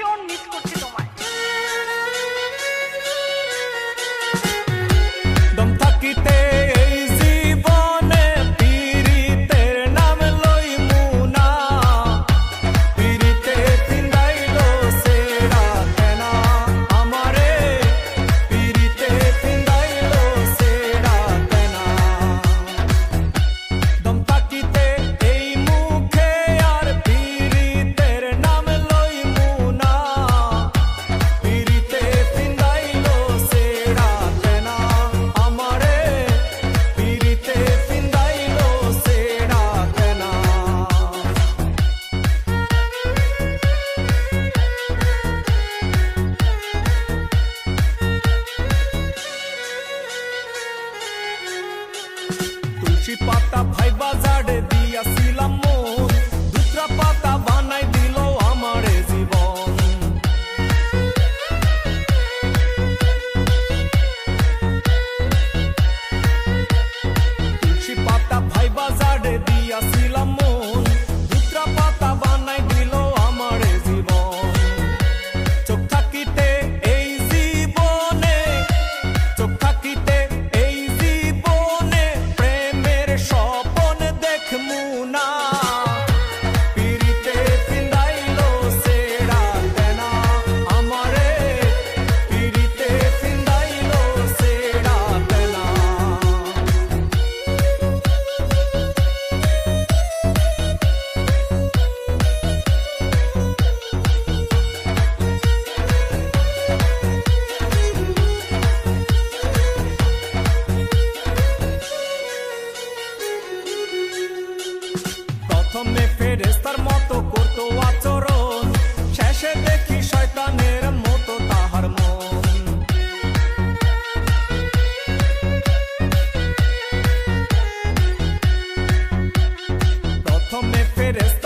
ভীষণ মিস করছি। তুলসী পাতা ভাইবা জাড়ে দিয়াছিলাম মন। দুতরা পাতা বানাই দিল আমারে জীবন। তুলসী পাতা ভাইবা পাতা বানাই দিল আমারে জীবন। চোখ eres